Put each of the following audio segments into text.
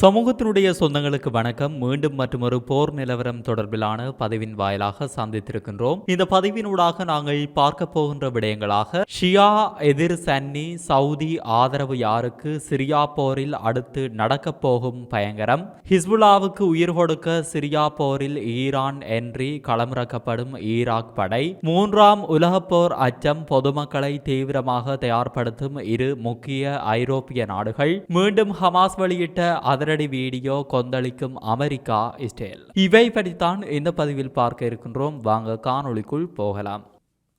சமூகத்தினுடைய சொந்தங்களுக்கு வணக்கம். மீண்டும் மற்றொரு போர் நிலவரம் தொடர்பிலான பதிவின் வாயிலாக சந்தித்திருக்கின்றோம். இந்த பதிவினூடாக நாங்கள் பார்க்க போகின்ற விடயங்களாக ஷியா எதிர் சன்னி சவுதி ஆதரவு யாருக்கு சிரியா போரில் அடுத்து நடக்கப் போகும் பயங்கரம். ஹிஸ்புல்லாவுக்கு உயிர் கொடுக்க சிரியா போரில் ஈரான் என்றி களமிறக்கப்படும் ஈராக் படை. மூன்றாம் உலக போர் அச்சம் பொதுமக்களை தீவிரமாக தயார்படுத்தும் இரு முக்கிய ஐரோப்பிய நாடுகள். மீண்டும் ஹமாஸ் வெளியிட்ட அதிரடி வீடியோ கொந்தளிக்கும் அமெரிக்கா இஸ்ரேல். இவை பற்றித்தான் இந்த பதிவில் பார்க்க இருக்கின்றோம். வாங்க காணொளிக்குள் போகலாம்.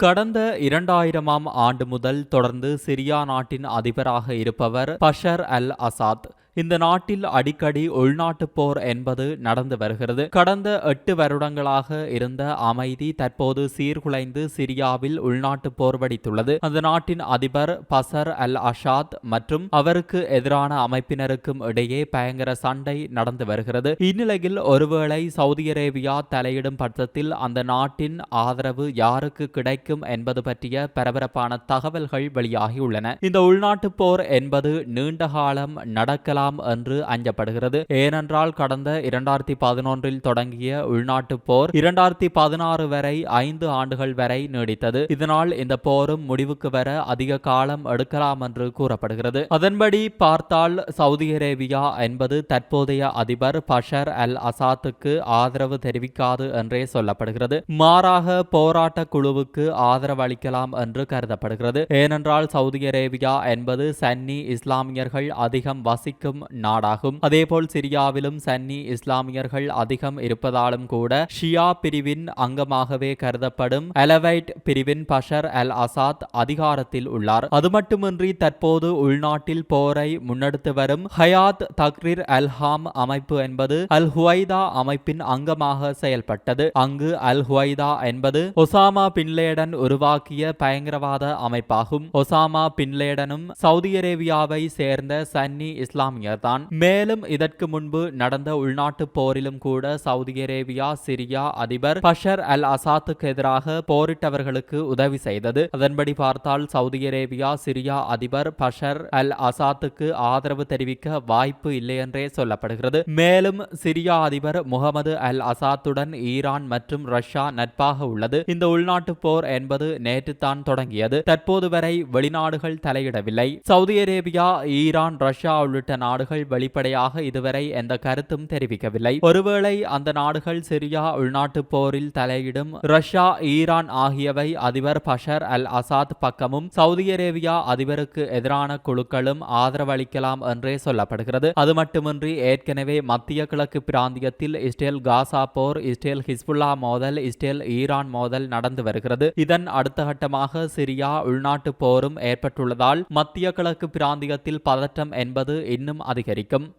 கடந்த இரண்டாயிரமாம் ஆண்டு முதல் தொடர்ந்து சிரியா நாட்டின் அதிபராக இருப்பவர் பஷர் அல் அசாத். இந்த நாட்டில் அடிக்கடி உள்நாட்டுப் போர் என்பது நடந்து வருகிறது. கடந்த எட்டு வருடங்களாக இருந்த அமைதி தற்போது சீர்குலைந்து சிரியாவில் உள்நாட்டுப் போர் வெடித்துள்ளது. அந்த நாட்டின் அதிபர் பசர் அல் அஷாத் மற்றும் அவருக்கு எதிரான அமைப்பினருக்கும் இடையே பயங்கர சண்டை நடந்து வருகிறது. இந்நிலையில் ஒருவேளை சவுதி அரேபியா தலையிடும் பட்சத்தில் அந்த நாட்டின் ஆதரவு யாருக்கு கிடைக்கும் என்பது பற்றிய பரபரப்பான தகவல்கள் வெளியாகியுள்ளன இந்த உள்நாட்டுப் போர் என்பது நீண்ட காலம் நடக்கலாம் என்று அஞ்சப்படுகிறது. ஏனென்றால் கடந்த இரண்டாயிரத்தி பதினொன்றில் தொடங்கிய உள்நாட்டுப் போர் இரண்டாயிரத்தி பதினாறு வரை ஐந்து ஆண்டுகள் வரை நீடித்தது. இதனால் இந்த போரும் முடிவுக்கு வர அதிக காலம் எடுக்கலாம் என்று கூறப்படுகிறது. அதன்படி பார்த்தால் சவுதி அரேபியா என்பது தற்போதைய அதிபர் பஷர் அல் அசாத்துக்கு ஆதரவு தெரிவிக்காது என்றே சொல்லப்படுகிறது. மாறாக போராட்ட குழுவுக்கு ஆதரவு அளிக்கலாம் என்று கருதப்படுகிறது. ஏனென்றால் சவுதி அரேபியா என்பது சன்னி இஸ்லாமியர்கள் அதிகம் வசிக்கும் நாடாகும். அதேபோல் சிரியாவிலும் சன்னி இஸ்லாமியர்கள் அதிகம் இருப்பதாலும் கூட ஷியா பிரிவின் அங்கமாகவே கருதப்படும் அலவைட் பிரிவின் பஷர் அல் அசாத் அதிகாரத்தில் உள்ளார். அது மட்டுமின்றி தற்போது உள்நாட்டில் போரை முன்னெடுத்து வரும் ஹயாத் தக்ரீர் அல் ஹாம் அமைப்பு என்பது அல் ஹுவைதா அமைப்பின் அங்கமாக செயல்பட்டது. அங்கு அல் ஹுவைதா என்பது ஒசாமா பின்லேடன் உருவாக்கிய பயங்கரவாத அமைப்பாகும். ஒசாமா பின்லேடனும் சவுதி அரேபியாவை சேர்ந்த சன்னி இஸ்லாமிய தான். மேலும் இதற்கு முன்பு நடந்த உள்நாட்டு போரிலும் கூட சவுதி அரேபியா சிரியா அதிபர் பஷர் அல் அசாத்துக்கு எதிராக போரிட்டவர்களுக்கு உதவி செய்தது. அதன்படி பார்த்தால் சவுதி அரேபியா சிரியா அதிபர் பஷர் அல் அசாத்துக்கு ஆதரவு தெரிவிக்க வாய்ப்பு இல்லை என்றே சொல்லப்படுகிறது. மேலும் சிரியா அதிபர் முகமது அல் அசாத்துடன் ஈரான் மற்றும் ரஷ்யா நட்பாக உள்ளது. இந்த உள்நாட்டு போர் என்பது நேற்று தான் தொடங்கியது. தற்போது வரை வெளிநாடுகள் தலையிடவில்லை. சவுதி அரேபியா ஈரான் ரஷ்யா உள்ளிட்ட நாடுகள் வெளிப்படையாக இதுவரை எந்த கருத்தும் தெரிவிக்கவில்லை. ஒருவேளை அந்த நாடுகள் சிரியா உள்நாட்டு போரில் தலையிடும் ரஷ்யா ஈரான் ஆகியவை அதிபர் பஷர் அல் அசாத் பக்கமும் சவுதி அரேபியா அதிபருக்கு எதிரான குழுக்களும் ஆதரவளிக்கலாம் என்றே சொல்லப்படுகிறது. அது மட்டுமின்றி ஏற்கனவே மத்திய கிழக்கு பிராந்தியத்தில் இஸ்ரேல் காசா போர் இஸ்ரேல் ஹிஸ்புல்லா மோதல் இஸ்ரேல் ஈரான் மோதல் நடந்து வருகிறது. இதன் அடுத்த கட்டமாக சிரியா உள்நாட்டு போரும் ஏற்பட்டுள்ளதால் மத்திய கிழக்கு பிராந்தியத்தில் பதற்றம் என்பது இன்னும் அதிகரிக்கும்.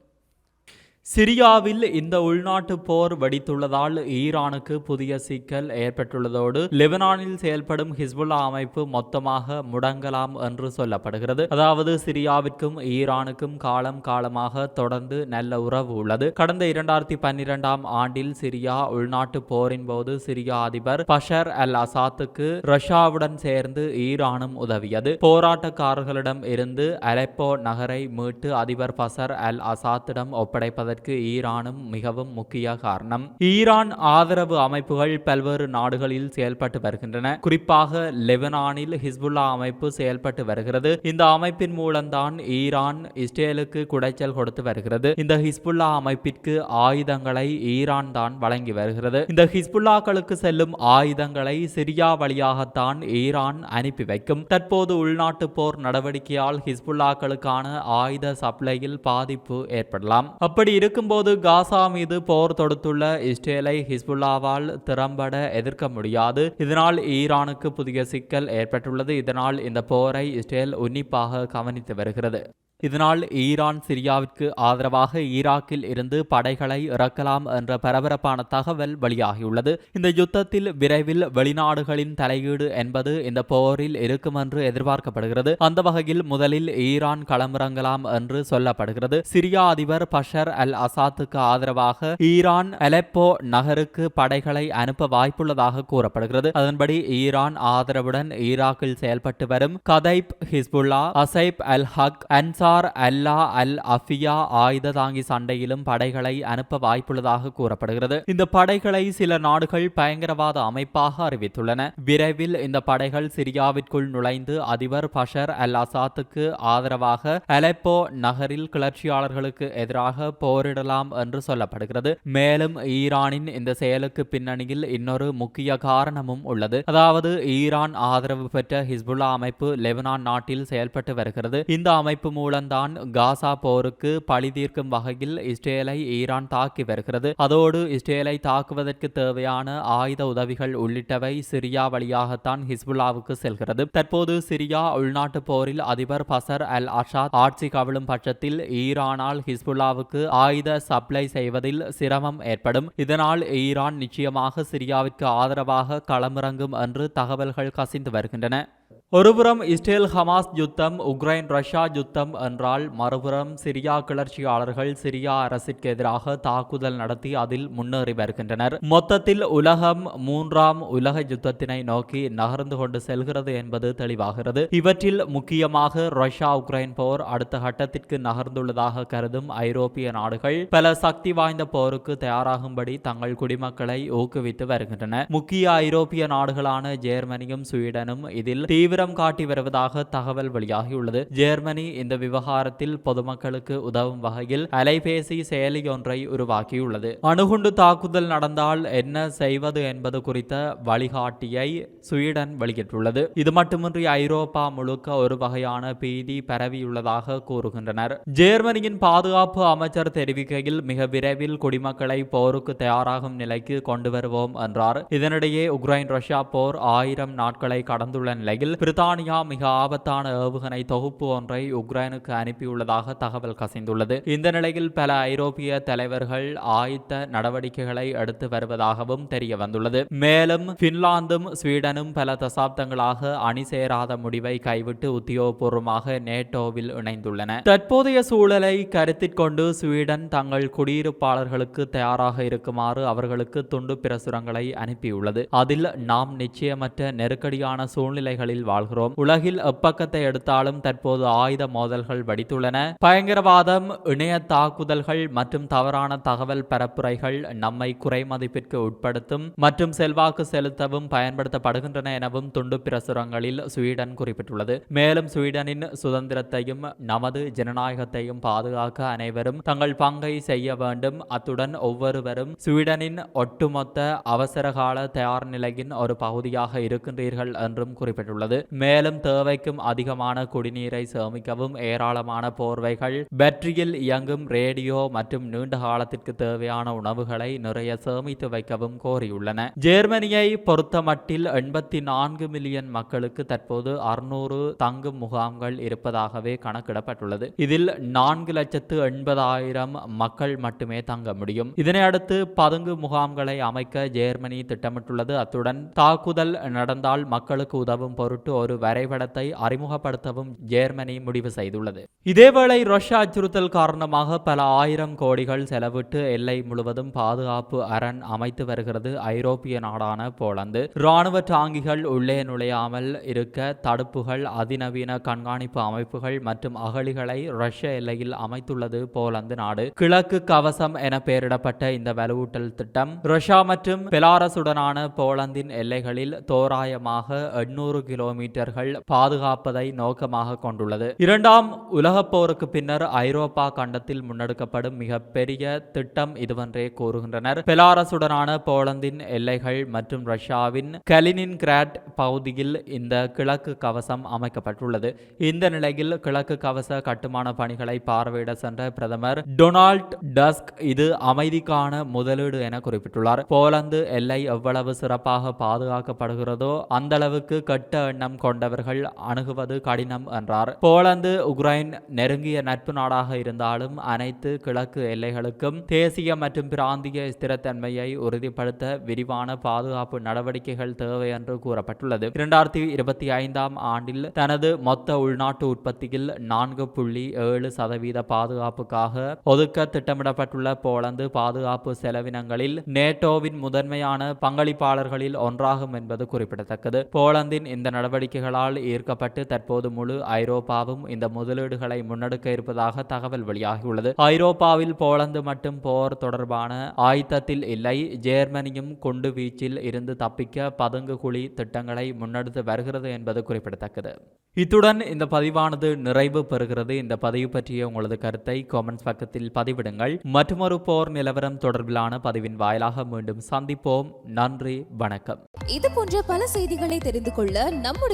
சிரியாவில் இந்த உள்நாட்டு போர் வெடித்துள்ளதால் ஈரானுக்கு புதிய சிக்கல் ஏற்பட்டுள்ளதோடு லெபனானில் செயல்படும் ஹிஸ்புல்லா அமைப்பு மொத்தமாக முடங்கலாம் என்று சொல்லப்படுகிறது. அதாவது சிரியாவிற்கும் ஈரானுக்கும் காலம் காலமாக தொடர்ந்து நல்ல உறவு உள்ளது. கடந்த இரண்டாயிரத்தி பன்னிரெண்டாம் ஆண்டில் சிரியா உள்நாட்டு போரின் போது சிரியா அதிபர் பஷர் அல் அசாத்துக்கு ரஷ்யாவுடன் சேர்ந்து ஈரானும் உதவியது. போராட்டக்காரர்களிடம் இருந்து அலெப்போ நகரை மீட்டு அதிபர் பஷர் அல் அசாத்திடம் ஒப்படைப்பதற்கு என்பதற்கு ஈரானும் மிகவும் முக்கிய காரணம். ஈரான் ஆதரவு அமைப்புகள் பல்வேறு நாடுகளில் செயல்பட்டு வருகின்றன. குறிப்பாக லெபனானில் ஹிஸ்புல்லா அமைப்பு செயல்பட்டு வருகிறது. இந்த அமைப்பின் மூலம்தான் ஈரான் இஸ்ரேலுக்கு குடைச்சல் கொடுத்து வருகிறது. இந்த ஹிஸ்புல்லா அமைப்பிற்கு ஆயுதங்களை ஈரான் தான் வழங்கி வருகிறது. இந்த ஹிஸ்புல்லாக்களுக்கு செல்லும் ஆயுதங்களை சிரியா வழியாகத்தான் ஈரான் அனுப்பி வைக்கும். தற்போது உள்நாட்டு போர் நடவடிக்கையால் ஹிஸ்புல்லாக்களுக்கான ஆயுத சப்ளையில் பாதிப்பு ஏற்படலாம். அப்படி இருக்கும்போது காசா மீது போர் தொடுத்துள்ள இஸ்ரேலை ஹிஸ்புல்லாவால் திறம்பட எதிர்க்க முடியாது. இதனால் ஈரானுக்கு புதிய சிக்கல் ஏற்பட்டுள்ளது. இதனால் இந்த போரை இஸ்ரேல் உன்னிப்பாக கவனித்து வருகிறது. இதனால் ஈரான் சிரியாவிற்கு ஆதரவாக ஈராக்கில் இருந்து படைகளை இறக்கலாம் என்ற பரபரப்பான தகவல் வெளியாகியுள்ளது. இந்த யுத்தத்தில் விரைவில் வெளிநாடுகளின் தலையீடு என்பது இந்த போரில் இருக்கும் என்று எதிர்பார்க்கப்படுகிறது. அந்த வகையில் முதலில் ஈரான் களமிறங்கலாம் என்று சொல்லப்படுகிறது. சிரியா அதிபர் பஷர் அல் அசாத்துக்கு ஆதரவாக ஈரான் அலெப்போ நகருக்கு படைகளை அனுப்ப வாய்ப்புள்ளதாக கூறப்படுகிறது. அதன்படி ஈரான் ஆதரவுடன் ஈராக்கில் செயல்பட்டு வரும் Kataib Hezbollah Asaib al Haq Ansar Qatar Allah al Awfiya ஆயுத தாங்கி சண்டையிலும் படைகளை அனுப்ப வாய்ப்புள்ளதாக கூறப்படுகிறது. இந்த படைகளை சில நாடுகள் பயங்கரவாத அமைப்பாக அறிவித்துள்ளன. விரைவில் இந்த படைகள் சிரியாவிற்குள் நுழைந்து அதிபர் பஷர் அல் அசாத்துக்கு ஆதரவாக அலெப்போ நகரில் கிளர்ச்சியாளர்களுக்கு எதிராக போரிடலாம் என்று சொல்லப்படுகிறது. மேலும் ஈரானின் இந்த செயலுக்கு பின்னணியில் இன்னொரு முக்கிய காரணமும் உள்ளது. அதாவது ஈரான் ஆதரவு பெற்ற ஹிஸ்புல்லா அமைப்பு லெபனான் நாட்டில் செயல்பட்டு வருகிறது. இந்த அமைப்பு மூலம் மூலம்தான் காசா போருக்கு பழி தீர்க்கும் வகையில் இஸ்ரேலை ஈரான் தாக்கி வருகிறது. அதோடு இஸ்ரேலை தாக்குவதற்கு தேவையான ஆயுத உதவிகள் உள்ளிட்டவை சிரியா வழியாகத்தான் ஹிஸ்புல்லாவுக்கு செல்கிறது. தற்போது சிரியா உள்நாட்டு போரில் அதிபர் பசர் அல் அஷாத் ஆட்சி கவிழும் பட்சத்தில் ஈரானால் ஹிஸ்புல்லாவுக்கு ஆயுத சப்ளை செய்வதில் சிரமம் ஏற்படும். இதனால் ஈரான் நிச்சயமாக சிரியாவிற்கு ஆதரவாக களமிறங்கும் என்று தகவல்கள் கசிந்து வருகின்றன. ஒருபுறம் இஸ்ரேல் ஹமாஸ் யுத்தம் உக்ரைன் ரஷ்யா யுத்தம் என்றால் மறுபுறம் சிரியா கிளர்ச்சியாளர்கள் சிரியா அரசிற்கு எதிராக தாக்குதல் நடத்தி அதில் முன்னேறி வருகின்றனர். மொத்தத்தில் உலகம் மூன்றாம் உலக யுத்தத்தினை நோக்கி நகர்ந்து கொண்டு செல்கிறது என்பது தெளிவாகிறது. இவற்றில் முக்கியமாக ரஷ்யா உக்ரைன் போர் அடுத்த கட்டத்திற்கு நகர்ந்துள்ளதாக கருதும் ஐரோப்பிய நாடுகள் பல சக்தி வாய்ந்த போருக்கு தயாராகும்படி தங்கள் குடிமக்களை ஊக்குவித்து வருகின்றன. முக்கிய ஐரோப்பிய நாடுகளான ஜெர்மனியும் ஸ்வீடனும் இதில் தீவிர தீவிரம் காட்டி வருவதாக தகவல் வெளியாகியுள்ளது. ஜெர்மனி இந்த விவகாரத்தில் பொதுமக்களுக்கு உதவும் வகையில் அலைபேசி செயலி ஒன்றை உருவாக்கியுள்ளது. அணுகுண்டு தாக்குதல் நடந்தால் என்ன செய்வது என்பது குறித்த வழிகாட்டியை ஸ்வீடன் வெளியிட்டுள்ளது. இது மட்டுமின்றி ஐரோப்பா முழுக்க ஒரு வகையான பீதி பரவியுள்ளதாக கூறுகின்றனர். ஜெர்மனியின் பாதுகாப்பு அமைச்சர் தெரிவிக்கையில் மிக விரைவில் குடிமக்களை போருக்கு தயாராகும் நிலைக்கு கொண்டு வருவோம் என்றார். இதனிடையே உக்ரைன் ரஷ்யா போர் ஆயிரம் நாட்களை கடந்துள்ள நிலையில் பிரித்தானியா மிக ஆபத்தான ஏவுகணை தொகுப்பு ஒன்றை உக்ரைனுக்கு அனுப்பியுள்ளதாக தகவல் கசிந்துள்ளது. இந்த நிலையில் பல ஐரோப்பிய தலைவர்கள் ஆயத்த நடவடிக்கைகளை எடுத்து வருவதாகவும் தெரிய வந்துள்ளது மேலும் பின்லாந்தும் ஸ்வீடனும் பல தசாப்தங்களாக அணி சேராத முடிவை கைவிட்டு உத்தியோகபூர்வமாக நேட்டோவில் இணைந்துள்ளன. தற்போதைய சூழலை கருத்தில் கொண்டு ஸ்வீடன் தங்கள் குடியிருப்பாளர்களுக்கு தயாராக இருக்குமாறு அவர்களுக்கு துண்டு பிரசுரங்களை அனுப்பியுள்ளது. அதில் நாம் நிச்சயமற்ற நெருக்கடியான சூழ்நிலைகளில் வாழ்கிறோம் உலகில் எப்பக்கத்தை எடுத்தாலும் தற்போது ஆயுத மோதல்கள் வடித்துள்ளன. பயங்கரவாதம் இணைய தாக்குதல்கள் மற்றும் தவறான தகவல் பரப்புரைகள் நம்மை குறைமதிப்பிற்கு உட்படுத்தும் மற்றும் செல்வாக்கு செலுத்தவும் பயன்படுத்தப்படுகின்றன எனவும் துண்டு பிரசுரங்களில் ஸ்வீடன் குறிப்பிட்டுள்ளது. மேலும் ஸ்வீடனின் சுதந்திரத்தையும் நமது ஜனநாயகத்தையும் பாதுகாக்க அனைவரும் தங்கள் பங்கை செய்ய வேண்டும். அத்துடன் ஒவ்வொருவரும் ஸ்வீடனின் ஒட்டுமொத்த அவசரகால தயார் நிலையின் ஒரு பகுதியாக இருக்கின்றீர்கள் என்றும் குறிப்பிட்டுள்ளது. மேலும் தேவைக்கும் அதிகமான குடிநீரை சேமிக்கவும் ஏராளமான போர்வைகள் பேட்டரியில் இயங்கும் ரேடியோ மற்றும் நீண்ட காலத்திற்கு தேவையான உணவுகளை நிறைய சேமித்து வைக்கவும் கோரியுள்ளன. ஜெர்மனியை பொறுத்தமட்டில் எண்பத்தி நான்கு மில்லியன் மக்களுக்கு தற்போது அறுநூறு தங்கும் முகாம்கள் இருப்பதாகவே கணக்கிடப்பட்டுள்ளது. இதில் நான்கு லட்சத்து எண்பதாயிரம் மக்கள் மட்டுமே தங்க முடியும். இதனை அடுத்து பதுங்கு முகாம்களை அமைக்க ஜெர்மனி திட்டமிட்டுள்ளது. அத்துடன் தாக்குதல் நடந்தால் மக்களுக்கு உதவும் பொருட்டு ஒரு வரைபடத்தை அறிமுகப்படுத்தவும் ஜெர்மனி முடிவு செய்துள்ளது. இதேவேளை ரஷ்யா அச்சுறுத்தல் காரணமாக பல ஆயிரம் கோடிகள் செலவிட்டு எல்லை முழுவதும் பாதுகாப்பு அரண் அமைத்து வருகிறது ஐரோப்பிய நாடான போலந்து. ராணுவ டாங்கிகள் உள்ளே நுழையாமல் இருக்க தடுப்புகள் அதிநவீன கண்காணிப்பு அமைப்புகள் மற்றும் அகழிகளை ரஷ்ய எல்லையில் அமைத்துள்ளது போலந்து நாடு. கிழக்கு கவசம் என பெயரிடப்பட்ட இந்த வலுவூட்டல் திட்டம் ரஷ்யா மற்றும் பெலாரசுடனான போலந்தின் எல்லைகளில் தோராயமாக எண்ணூறு கிலோமீட்டர் கிலோமீட்டர்கள் பாதுகாப்பதை நோக்கமாக கொண்டுள்ளது. இரண்டாம் உலகப் போருக்கு பின்னர் ஐரோப்பா கண்டத்தில் முன்னெடுக்கப்படும் மிகப்பெரிய திட்டம் இதுவென்றே கூறுகின்றனர். பெலாரசுடனான போலந்தின் எல்லைகள் மற்றும் ரஷ்யாவின் கலினின் கிராட் பகுதியில் இந்த கிழக்கு கவசம் அமைக்கப்பட்டுள்ளது. இந்த நிலையில் கிழக்கு கவச கட்டுமான பணிகளை பார்வையிட சென்ற பிரதமர் டொனால்ட் டஸ்க் இது அமைதிக்கான முதலீடு என குறிப்பிட்டுள்ளார். போலந்து எல்லை எவ்வளவு சிறப்பாக பாதுகாக்கப்படுகிறதோ அந்த அளவுக்கு கட்ட எண்ணம் கொண்டவர்கள் அணுகுவது கடினம் என்றார். போலந்து உக்ரைன் நெருங்கிய நட்பு நாடாக இருந்தாலும் அனைத்து கிழக்கு எல்லைகளுக்கும் தேசிய மற்றும் பிராந்திய ஸ்திரத்தன்மையை உறுதிப்படுத்த விரிவான பாதுகாப்பு நடவடிக்கைகள் தேவை என்று கூறப்பட்டுள்ளது. இரண்டாயிரத்தி இருபத்தி ஐந்தாம் ஆண்டில் தனது மொத்த உள்நாட்டு உற்பத்தியில் நான்கு புள்ளி ஏழு சதவீத பாதுகாப்புக்காக ஒதுக்க திட்டமிடப்பட்டுள்ள போலந்து பாதுகாப்பு செலவினங்களில் நேட்டோவின் முதன்மையான பங்களிப்பாளர்களில் ஒன்றாகும் என்பது குறிப்பிடத்தக்கது. போலந்தின் இந்த நடவடிக்கை நடவடிக்கைகளால் ஈர்க்கப்பட்டு தற்போது முழு ஐரோப்பாவும் இந்த முதலீடுகளை முன்னெடுக்க இருப்பதாக தகவல் வெளியாகியுள்ளது. ஐரோப்பாவில் போலந்து மட்டும் போர் தொடர்பான ஆயத்தத்தில் இல்லை. ஜேர்மனியும் குண்டு வீச்சில் இருந்து தப்பிக்க பதுங்கு குழி திட்டங்களை முன்னெடுத்து வருகிறது என்பது குறிப்பிடத்தக்கது. இத்துடன் இந்த பதிவானது நிறைவு பெறுகிறது. இந்த பதிவு பற்றிய உங்களது கருத்தை காமெண்ட்ஸ் பக்கத்தில் பதிவிடுங்கள். மற்றொரு போர் நிலவரம் தொடர்பிலான பதிவின் வாயிலாக மீண்டும் சந்திப்போம். நன்றி வணக்கம். இது போன்ற பல செய்திகளை தெரிந்து கொள்ள நம்முடைய